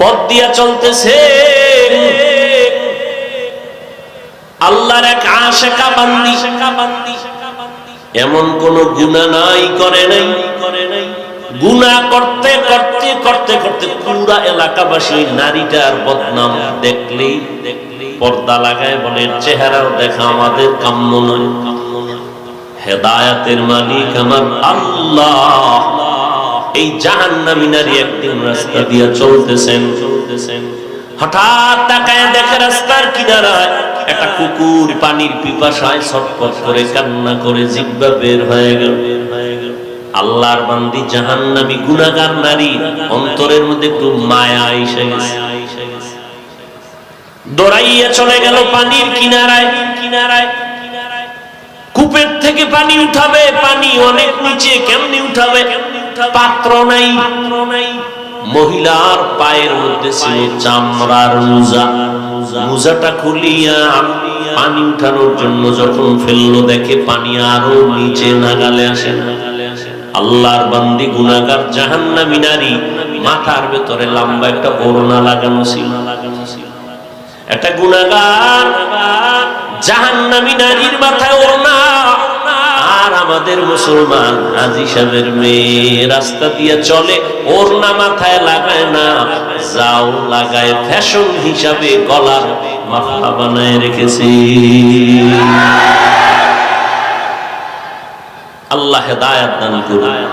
পথ দিয়া চলতেছে। আল্লাহর এক আশেকা বান্দি। এমন কোন গুণা নাই, করে নাই। করে নাই গুণা করতে করতে করতে করতে পুরা এলাকাবাসী নারীটার বদনাম দেখলেই পর্দা লাগায় বলে, চেহারাও দেখা আমাদের কাম্য নয়। হেদায়াতের মালিক আমার আল্লাহ। এই জাহান্নামী নারী একদিন রাস্তা দিয়া চলতেছেন। চলতেছেন হঠাৎ তাকায় দেখে রাস্তার কিনারায় একটা কুকুর পানির পিপাসায় করে কান্না করে জিব্বা বের হয়ে গেল। আল্লাহর বান্দি নারী অন্তরের মধ্যে একটু মায়া এসে গেছে। দৌড়াইয়া চলে গেল পানির কিনারায় কিনারায়। কূপের থেকে পানি উঠাবে, পানি অনেক নিচে কেমনি উঠাবে? পাত্র নাই। মহিলার পায়ের মধ্যে ছিল চামড়ার মোজা। মোজাটা খুলিয়া পানি উঠানোর জন্য যখন ফেলল, দেখে পানি আরও নিচে নাগালে আসে আল্লাহর বান্দি গুনাগার জাহান্নামী নারী, মাথার ভেতরে লম্বা একটা ওড়না লাগানো ছিল। একটা গুনাগার জাহান্নামী নারীর মাথায় আমাদের মুসলমান আজি সাহেবের মেয়ে, রাস্তা দিয়ে চলে ওর না মাথায় লাগায় না যাও লাগায় ফ্যাশন হিসাবে গলার মাথা বানায় রেখেছি। আল্লাহ হেদায়াত দান করুন।